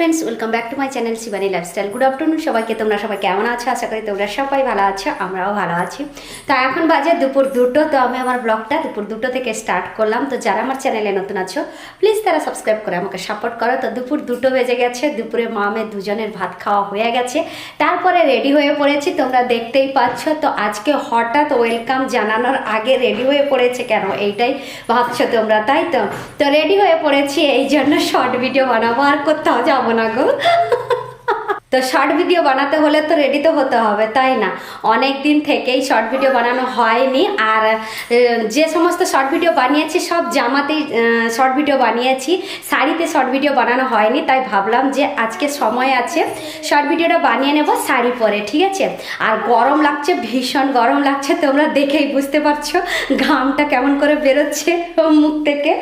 Friends welcome back to my channel Shivani lifestyle good afternoon সবাইকে, তোমরা সবাই কেমন আছো? আশা করি তোমরা সবাই ভালো আছো, আমরাও ভালো আছি। তো এখন বাজে দুপুর দুটো, তো আমি আমার ব্লগটা দুপুর দুটো থেকে স্টার্ট করলাম। তো যারা আমার চ্যানেলে নতুন আছো প্লিজ তারা সাবস্ক্রাইব করে আমাকে সাপোর্ট করো। তো দুপুর দুটো বেজে গেছে, দুপুরে মামে দুজনের ভাত খাওয়া হয়ে গেছে। তারপরে রেডি হয়ে পড়েছি, তোমরা দেখতেই পাচ্ছ। তো আজকে হঠাৎ ওয়েলকাম জানানোর আগে রেডি হয়ে পড়েছে কেন? এইটাই ভাবছ তোমরা, তাই তো? তো রেডি হয়ে পড়েছি এই জন্য শর্ট ভিডিও বানাবো। আর কোথাও যাব না গো তো শর্ট ভিডিও বানাতে হলে তো রেডি তো হতে হবে, তাই না? অনেক দিন থেকেই শর্ট ভিডিও বানানো হয়নি আর যে সমস্ত শর্ট ভিডিও বানিয়েছি সব জামাতেই শর্ট ভিডিও বানিয়েছি, শাড়িতে শর্ট ভিডিও বানানো হয়নি, তাই ভাবলাম যে আজকে সময় আছে শর্ট ভিডিওটা বানিয়ে নেব শাড়ি পরে, ঠিক আছে? আর গরম লাগছে, ভীষণ গরম লাগছে, তোমরা দেখেই বুঝতে পারছ ঘামটা কেমন করে বেরোচ্ছে মুখ থেকে।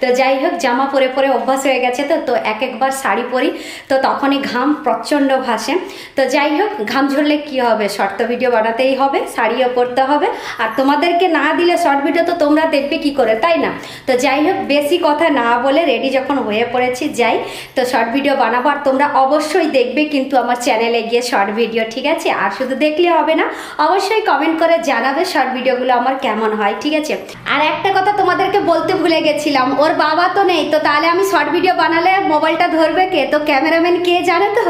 তো যাই হোক, জামা পরে পরে অভ্যাস হয়ে গেছে তো তো এক একবার শাড়ি পরি, তো তখনই ঘাম প্রচণ্ড ভাসে তো যাই হোক, ঘাম ঝরলে কি হবে? শর্ট তো ভিডিও বানাতেই হবে, শাড়িও পরতে হবে। আর তোমাদেরকে না দিলে শর্ট ভিডিও তো তোমরা দেখবে কি করে, তাই না? তো যাই হোক, বেশি কথা না বলে রেডি যখন হয়ে পড়েছি, যাই। তো শর্ট ভিডিও বানাবো, আর তোমরা অবশ্যই দেখবে কিন্তু আমার চ্যানেলে গিয়ে শর্ট ভিডিও ঠিক আছে? আর শুধু দেখলে হবে না, অবশ্যই কমেন্ট করে জানাবে শর্ট ভিডিওগুলো আমার কেমন হয়, ঠিক আছে? আর একটা কথা তোমাদেরকে বলতে ভুলে গেছিলাম, ওর বাবা তো নেই, তো তাহলে আমি শর্ট ভিডিও বানালে মোবাইলটা ধরবে কে? তো ক্যামেরাম্যান কে জানে তো?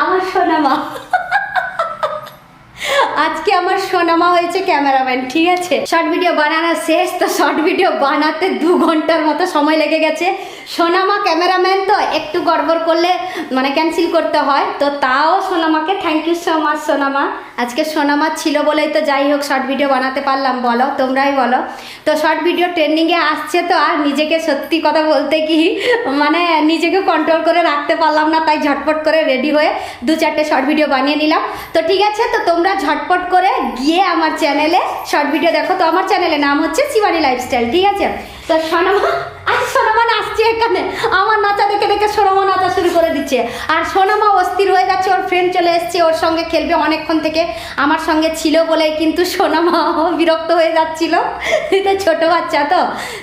আমার সোনামা। আজকে আমার সোনামা হয়েছে ক্যামেরাম্যান, ঠিক আছে? শর্ট ভিডিও বানানো শেষ, তো শর্ট ভিডিও বানাতে দু ঘণ্টার মতো সময় লেগে গেছে। সোনামা ক্যামেরাম্যান তো একটু গড়বড় করলে মানে ক্যান্সেল করতে হয়, তো তাও সোনামাকে থ্যাংক ইউ সো মাচ সোনামা। আজকে সোনামা ছিল বলেই তো যাই হোক শর্ট ভিডিও বানাতে পারলাম, বলো তোমরাই বলো। তো শর্ট ভিডিও ট্রেন্ডিংয়ে আসছে তো আর নিজেকে সত্যি কথা বলতে কি মানে নিজেকে কন্ট্রোল করে রাখতে পারলাম না, তাই ঝটপট করে রেডি হয়ে দু চারটে শর্ট ভিডিও বানিয়ে নিলাম। তো ঠিক আছে, তো তোমরা ঝটপট করে গিয়ে আমার চ্যানেলে শর্ট ভিডিও দেখো। তো আমার চ্যানেলের নাম হচ্ছে শিবানী লাইফস্টাইল ঠিক আছে? তো সোনামা আজ সোনামা নাচছে এখানে। আমার নাচা দেখে দেখে সোনামা নাচা শুরু করে দিচ্ছে। আর সোনামা অস্থির হয়ে যাচ্ছে, ওর ফ্রেন্ড চলে এসছে, ওর সঙ্গে খেলবে অনেকক্ষণ থেকে। আমার সঙ্গে ছিল বলে কিন্তু সোনামা বিরক্ত হয়ে যাচ্ছিল। তো ছোট বাচ্চা তো।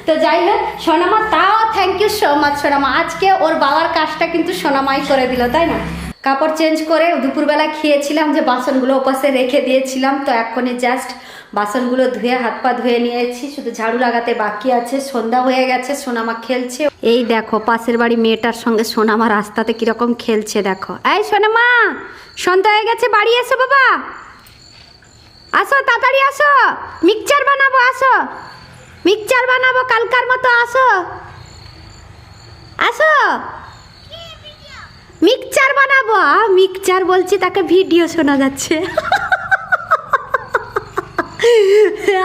তো যাই হোক, সোনামা, তাও থ্যাংক ইউ সো মাচ সোনামা। আজকে ওর বাবার কাজটা কিন্তু সোনামাই করে দিল, তাই না? কাপড় চেঞ্জ করে দুপুরবেলা খেয়েছিলাম, যে বাসনগুলো ওপাশে রেখে দিয়েছিলাম, তো এখনই জাস্ট বাসনগুলো ধুয়ে হাত পা ধুয়ে নিয়েছি, শুধু ঝাড়ু লাগাতে বাকি আছে, সন্ধ্যা হয়ে গেছে, সোনামা খেলছে। এই দেখো, পাশের বাড়ি মেয়েটার সঙ্গে সোনামা রাস্তাতে কীরকম খেলছে দেখো। এই সোনামা, সন্ধ্যা হয়ে গেছে, বাড়ি এসো বাবা। আসো, তাড়াতাড়ি আসো। মিক্সচার বানাবো, আসো। মিক্সচার বানাবো, কালকার মতো আসো। আসো। মিক্সচার বানাবো মিক্সচার বলছি তাকে ভিডিও শোনা যাচ্ছে।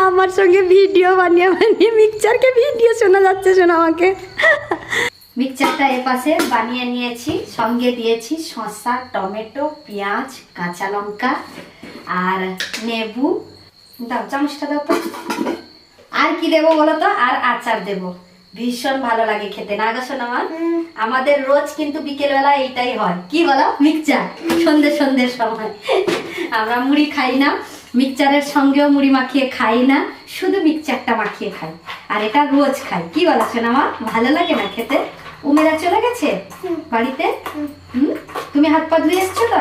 আমার সঙ্গে ভিডিও বানিয়ে বানিয়ে মিক্সচারকে ভিডিও শোনা যাচ্ছে শোনা আমাকে। মিক্সচারটা এ পাশে বানিয়ে নিয়েছি সঙ্গে দিয়েছি শসা টমেটো পেঁয়াজ কাঁচা লঙ্কা আর নেবু দাও চামচটা দাও তো। আর কি দেবো বলো তো? আর আচার দেবো। ভীষণ ভালো লাগে খেতে না গো আমার আমাদের রোজ কিন্তু বিকেলবেলা এইটাই হয়। কি বলো? মিক্সচার। সন্ধে সন্ধ্যের সময়। আমরা মুড়ি খাই না। মিক্সচারের সঙ্গেও মুড়ি মাখিয়ে খাই না শুধু মিক্সচারটা মাখিয়ে খাই। আর এটা রোজ খাই। কি বলো আমার ভালো লাগে না খেতে? উমেরা চলে গেছে? বাড়িতে? হুম। তুমি হাত পা ধুয়ে এসছো তো?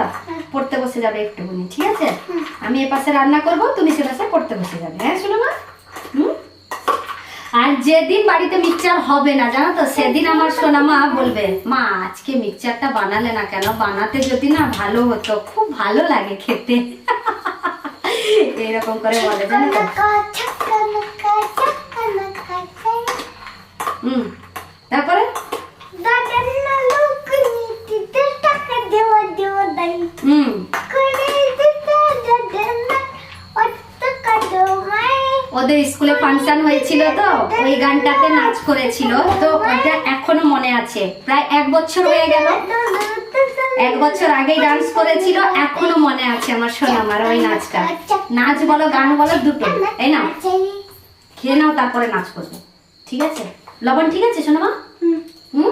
পড়তে বসে যাবে একটুখানি ঠিক আছে? আমি এ পাশে রান্না করব তুমি সে পাশে পড়তে বসে যাবে। হ্যাঁ শোনো মা হুম? আর যেদিন বাড়িতে মিক্সচার হবে না জানো তো সেদিন আমার সোনা মা বলবে মা আজকে মিক্সচারটা বানালে না কেন? বানাতে যদি না ভালো হতো খুব ভালো লাগে খেতে। এরকম করে বলে জানো তো? হুম তারপরে? ওদের স্কুলে ফাংশন হয়েছিল তো, ওই গানটাতে নাচ করেছিল। তো ওটা এখনও মনে আছে। প্রায় এক বছর হয়ে গেল। এক বছর আগেই ডান্স করেছিল, এখনও মনে আছে আমার সোনামার ওই নাচটা। নাচ বলো, গান বলো, দুটো, এই না খেয়ে নাও, তারপরে নাচ করব। ঠিক আছে? লবণ ঠিক আছে সোনামা হুম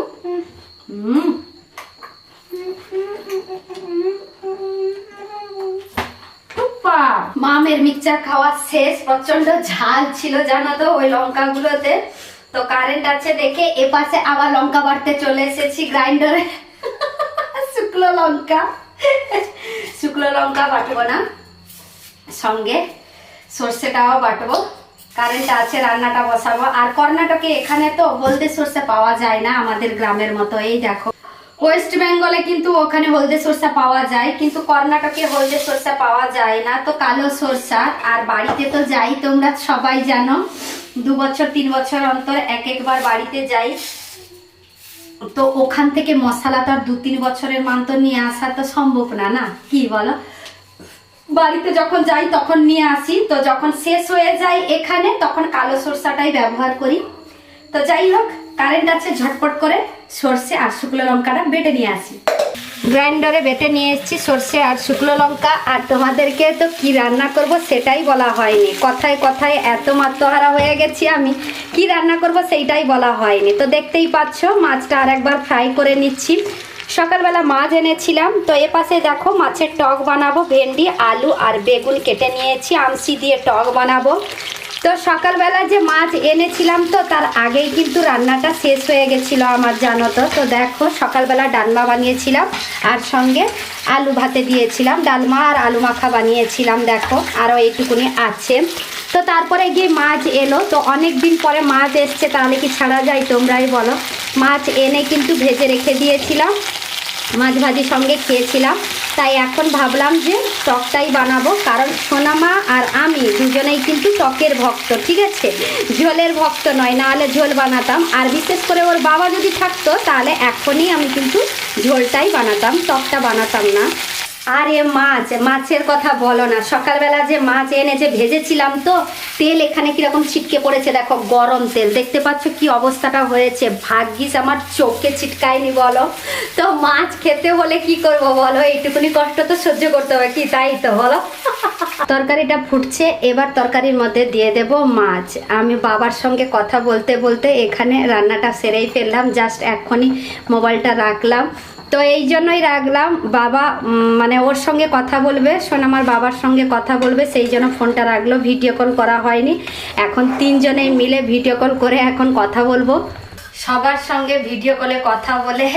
হুম টুপ্পা। মামের মিক্সচার খাওয়া শেষ প্রচণ্ড ঝাল ছিল, জানো তো, ওই লঙ্কাগুলোতে। তো কারেন্ট আছে দেখে এপাশে আবার লঙ্কা বাড়তে চলে এসেছি গ্রাইন্ডারে লঙ্কা। শুকনো লঙ্কা বাটবো না। সঙ্গে সর্ষেটাও বাটবো। কারেন্ট আছে, রান্নাটা বসাবো। আর কর্ণাটকে এখানে তো হলদে সর্ষে পাওয়া যায় না আমাদের গ্রামের মতো, এই দেখো। ওয়েস্ট বেঙ্গলে কিন্তু ওখানে হলদে সরষা পাওয়া যায়, কিন্তু কর্ণাটকে হলদে সরষা পাওয়া যায় না, তো কালো সরষা। আর বাড়িতে তো যাই, তোমরা সবাই জানো, দু বছর, তিন বছর অন্তর এক একবার বাড়িতে যাই। তো ওখান থেকে মশলা তো আর দু তিন বছরের মান তো নিয়ে আসা তো সম্ভব না না? কি বলো? বাড়িতে যখন যাই, তখন নিয়ে আসি। তো যখন শেষ হয়ে যায় এখানে, তখন কালো সরষাটাই ব্যবহার করি। তো যাই হোক কারেন্ট আছে ঝটপট করে। সর্ষে আর শুকনো লঙ্কাটা বেটে নিয়ে আসি। গ্রাইন্ডারে বেটে নিয়ে এসেছি সর্ষে আর শুকনো লঙ্কা। আর তোমাদেরকে তো কি রান্না করব সেটাই বলা হয়নি। কথায় কথায় এত মাত্রহারা হয়ে গেছি আমি। কি রান্না করব সেইটাই বলা হয়নি। তো দেখতেই পাচ্ছ, মাছটা আর একবার ফ্রাই করে নিচ্ছি। সকালবেলা মাছ এনেছিলাম। তো এ পাশে দেখো মাছের টক বানাবো, ভেন্ডি, আলু আর বেগুন কেটে নিয়েছি। আমসি দিয়ে টক বানাবো। তো সকালবেলা যে মাছ এনেছিলাম তো, তার আগেই কিন্তু রান্নাটা শেষ হয়ে গেছিল আমার, জানো তো। তো দেখো, সকালবেলা ডালমা বানিয়েছিলাম, আর সঙ্গে আলু ভাতে দিয়েছিলাম ডালমা আর আলু মাখা বানিয়েছিলাম, দেখো, আরও এইটুকুনি আছে। তো তারপরে গিয়ে মাছ এলো, তো অনেক দিন পরে মাছ এসছে, তাহলে কি ছাড়া যায় তোমরাই বলো। মাছ এনে কিন্তু ভেজে রেখে দিয়েছিলাম, মাছ ভাজির সঙ্গে খেয়েছিলাম। তাই এখন ভাবলাম যে টকটাই বানাবো, কারণ সোনামা আর আমি দুজনেই কিন্তু টকের ভক্ত, ঠিক আছে? ঝোলের ভক্ত নয়, নাহলে ঝোল বানাতাম। আর বিশেষ করে ওর বাবা যদি থাকতো, তাহলে এখনই আমি কিন্তু ঝোলটাই বানাতাম, টকটা বানাতাম না। আর মাছ, মাছের কথা বলো না। সকালবেলা যে মাছ এনে যে ভেজেছিলাম তো, তেল এখানে কীরকম ছিটকে পড়েছে দেখো, গরম তেল। দেখতে পাচ্ছ কি অবস্থাটা হয়েছে? ভাগ্যিস আমার চোখে ছিটকায়নি বলো। তো মাছ খেতে হলে কি করব বলো? এইটুকুনি কষ্ট তো সহ্য করতে হবে কি? তাই তো বলো। তরকারিটা ফুটছে, এবার তরকারির মধ্যে দিয়ে দেব মাছ। আমি বাবার সঙ্গে কথা বলতে বলতে এখানে রান্নাটা সেরেই ফেললাম। জাস্ট এখনই মোবাইলটা রাখলাম। তো এই জন্যই রাখলাম। বাবা মানে ওর সঙ্গে কথা বলবে শোন আমার বাবার সঙ্গে কথা বলবে, সেই জন্য ফোনটা রাখল, ভিডিও কল করা হয়নি। এখন তিনজনে মিলে ভিডিও কল করে এখন কথা বলব। সবার সঙ্গে ভিডিও কলে কথা বলে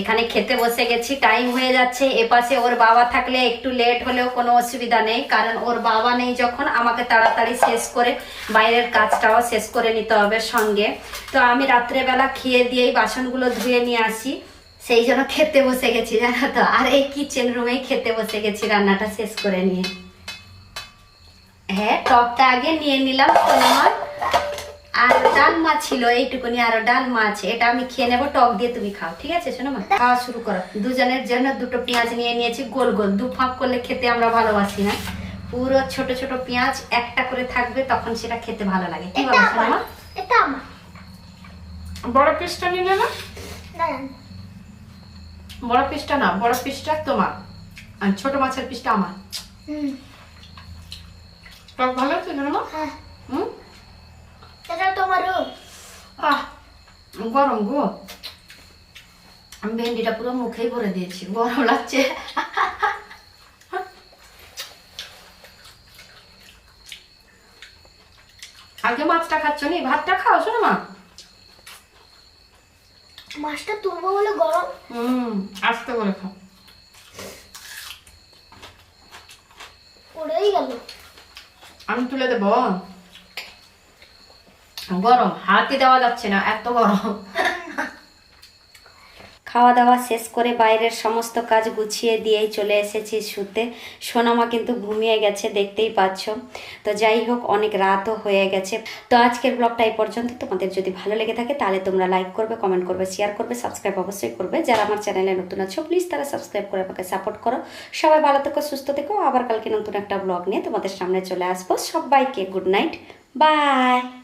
এখানে খেতে বসে গেছি টাইম হয়ে যাচ্ছে। এপাশে ওর বাবা থাকলে একটু লেট হলেও কোনো অসুবিধা নেই, কারণ ওর বাবা নেই যখন, আমাকে তাড়াতাড়ি শেষ করে বাইরের কাজটাও শেষ করে নিতে হবে সঙ্গে। তো আমি রাত্রেবেলা খেয়ে দিয়েই বাসনগুলো ধুয়ে নিয়ে আসি। সেই জন্য খেতে বসে গেছি জানো তো? আর এই কিচেন রুমেই খেতে বসে গেছি রান্নাটা শেষ করে নিয়ে। হ্যাঁ টকটা আগে নিয়ে নিলাম তোমার আর ডাল মাছ ছিল এইটুকুনি আরও ডাল মাছ এটা আমি খেয়ে নেব টক দিয়ে তুমি খাও ঠিক আছে শোনো মা খাওয়া শুরু করো। দুজনের জন্য দুটো পেঁয়াজ নিয়ে নিয়েছি গোল গোল। দু ফাঁক করলে খেতে আমরা ভালোবাসি না। পুরো ছোট ছোট পেঁয়াজ একটা করে থাকবে তখন সেটা খেতে ভালো লাগে। কি বলো শোনো মা এটা আমার। বড় পিসটা নিলে না? না বড় পিসটা না বড় পিসটা তোমার। আর ছোট মাছের পিসটা আমার। টক ভালো হচ্ছে না মা হ্যাঁ। হুম? এটা তোমারও আহ গরম গো। আমি ভেন্ডিটা পুরো মুখেই ভরে দিয়েছি গরম লাগছে। আগে মাছটা খাচ্ছ নি? ভাতটা খাও শোনো মা। মাছটা তুলবো বলে গরম। হুম আস্তে করে খাও। পড়েই গেল। আমি তুলে দেবো? গরম হাতে দেওয়া যাচ্ছে না এত গরম। খাওয়া দাওয়া শেষ করে বাইরের সমস্ত কাজ গুছিয়ে দিয়েই চলে এসেছি শুতে। সোনামা কিন্তু ঘুমিয়ে গেছে, দেখতেই পাচ্ছ। তো যাই হোক, অনেক রাতও হয়ে গেছে। তো আজকের ব্লগটা এই পর্যন্ত। তোমাদের যদি ভালো লেগে থাকে, তাহলে তোমরা লাইক করবে কমেন্ট করবে শেয়ার করবে সাবস্ক্রাইব অবশ্যই করবে। যারা আমার চ্যানেলে নতুন আছো প্লিজ তারা সাবস্ক্রাইব করে আমাকে সাপোর্ট করো। সবাই ভালো থেকো, সুস্থ থেকো। আবার কালকে নতুন একটা ব্লগ নিয়ে তোমাদের সামনে চলে আসব। সবাইকে গুড নাইট বাই